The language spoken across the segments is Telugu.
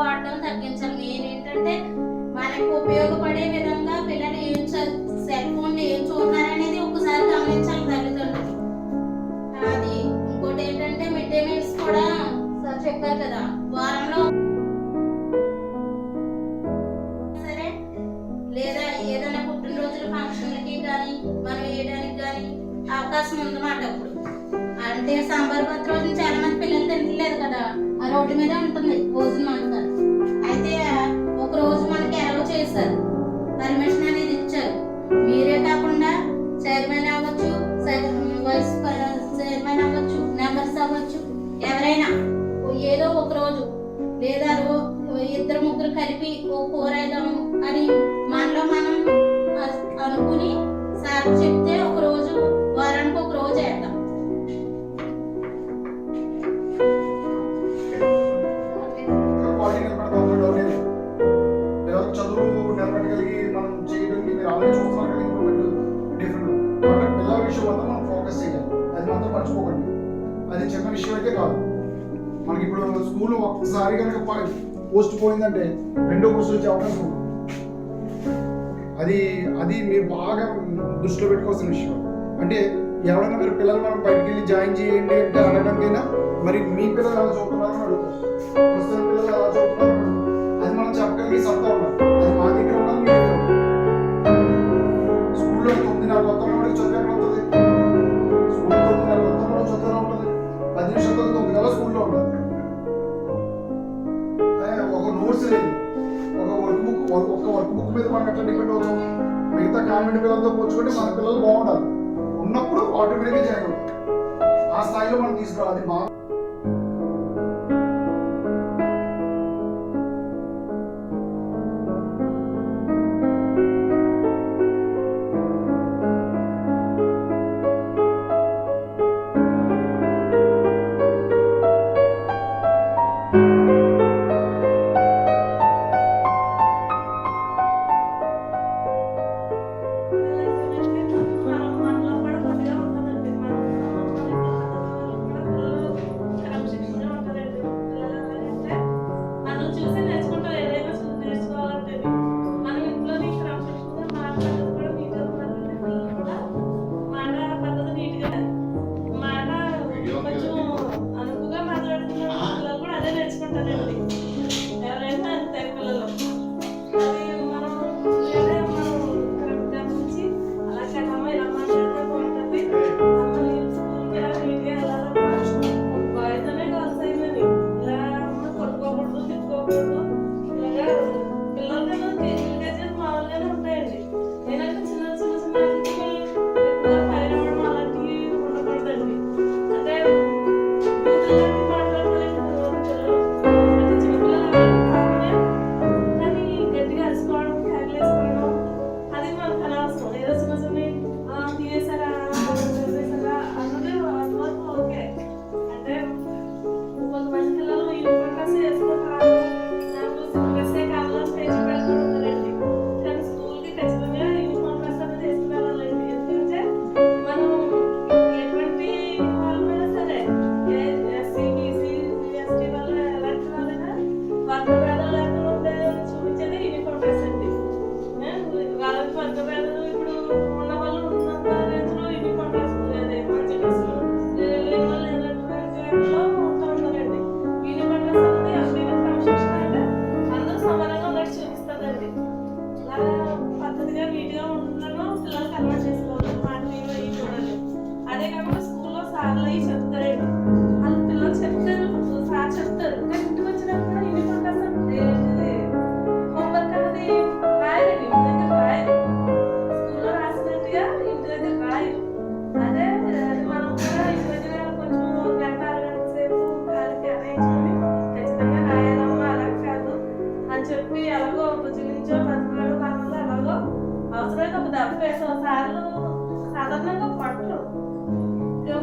వాడడం తగ్గించాలి. మెయిన్ ఏంటంటే మనకు ఉపయోగపడే విధంగా పిల్లలు ఏం సెల్ ఫోన్ ఏం చూస్తున్నారు అనేది ఒకసారి గమనించాలి తల్లిదండ్రులు. అది ఇంకోటి ఏంటంటే మిడ్ డే మీల్స్ కూడా సార్ చెప్పారు కదా వారంలో సరే లేదా ఏదైనా పుట్టినరోజుల ఫంక్షన్లకి కానీ మనం వేయడానికి కానీ అవకాశం ఉందన్నమాట అప్పుడు. అంటే సాంబార్ పత్ర రోజున చాలా మంది పిల్లలు తింటలేదు కదా ఆ రోడ్డు మీద ఉంటుంది భోజనం అంతా. రోజు మనకి ఎలవ చేశారు. పర్మిషన్ అనేది ఇచ్చారు. మీరే కాకుండా చేయడం చూస్తున్నాం ఆల్రెడీ ఇంప్రూవ్మెంట్ డిఫరెంట్ కాబట్టి పిల్లల విషయం వల్ల మనం ఫోకస్ చేయాలి అది మాత్రం మర్చిపోకండి అది చిన్న విషయం అయితే కాదు మనకి ఇప్పుడు స్కూల్ ఒక్కసారి కనుక పోస్ట్ పోయిందంటే రెండో పోస్ట్ వచ్చే అవకాశం ఉంది అది అది మీరు బాగా దృష్టిలో పెట్టుకోవాల్సిన విషయం అంటే ఎవరైనా మీరు పిల్లలు మనం బయటికి వెళ్ళి జాయిన్ చేయండి అంటే అనడానికైనా మరి మీ పిల్లలు ఎలా చదువుతున్నారని అడుగుతారు ప్రస్తుతం పిల్లలు ఎలా చదువుతున్నారు అది మనం చెప్పగలిగే సత్తా వర్క్ బుక్ మీద డిపెండ్ అవుతాం మిగతా కాన్వెంట్ పిల్లలతో పోల్చుకుంటే మన పిల్లలు బాగుండాలి. ఉన్నప్పుడు ఆటోమేటిక్గా జాయిన్ అవుతాం. ఆ స్థాయిలో మనం తీసుకురావాలి. అది Thank you.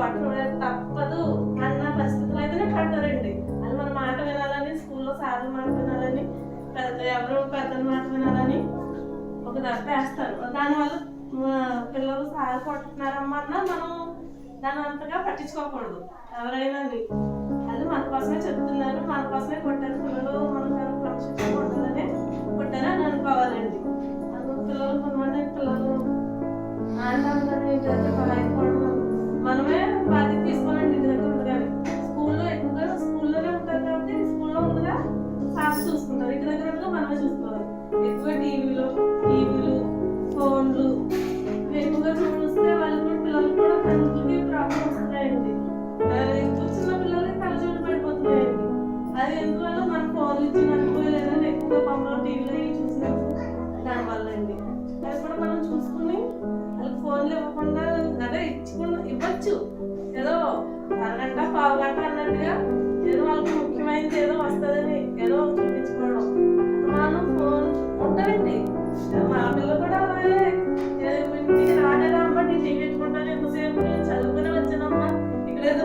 పట్టుకునే తప్పదు అన్న పరిస్థితులు అయితేనే పడతారండి. అది మన మాట వినాలని స్కూల్లో సార్లు మాట వినాలని పెద్ద ఎవరు పెద్దల మాట వినాలని ఒక దెబ్బ వేస్తారు. దానివల్ల పిల్లలు సార్ కొట్టున్నారమ్మా అన్న మనం దాని అంతగా పట్టించుకోకూడదు. ఎవరైనా అది మన కోసమే చెప్తున్నారు మన దీనికి ఏదో వస్తుందని ఏదో చూపించుకోవడం. మనం ఫోన్ ఉంటారండి మా పిల్లలు కూడా అలాగే రాడేదా అమ్మ నేను చూపించుకుంటాను ఎంతసేపు చదువుకుని వచ్చినమ్మా ఇక్కడ ఏదో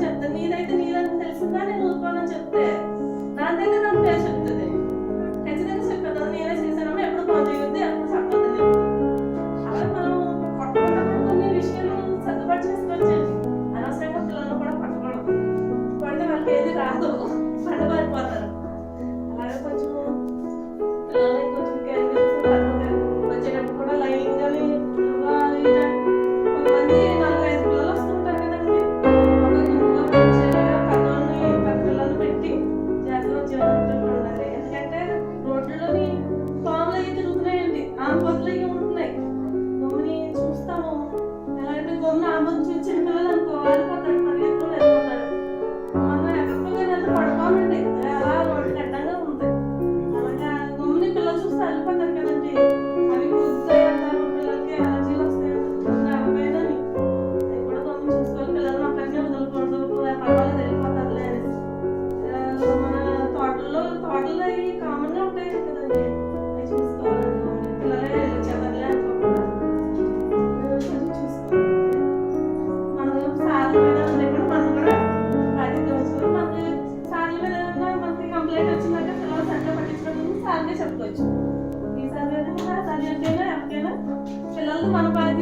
真的你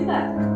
that.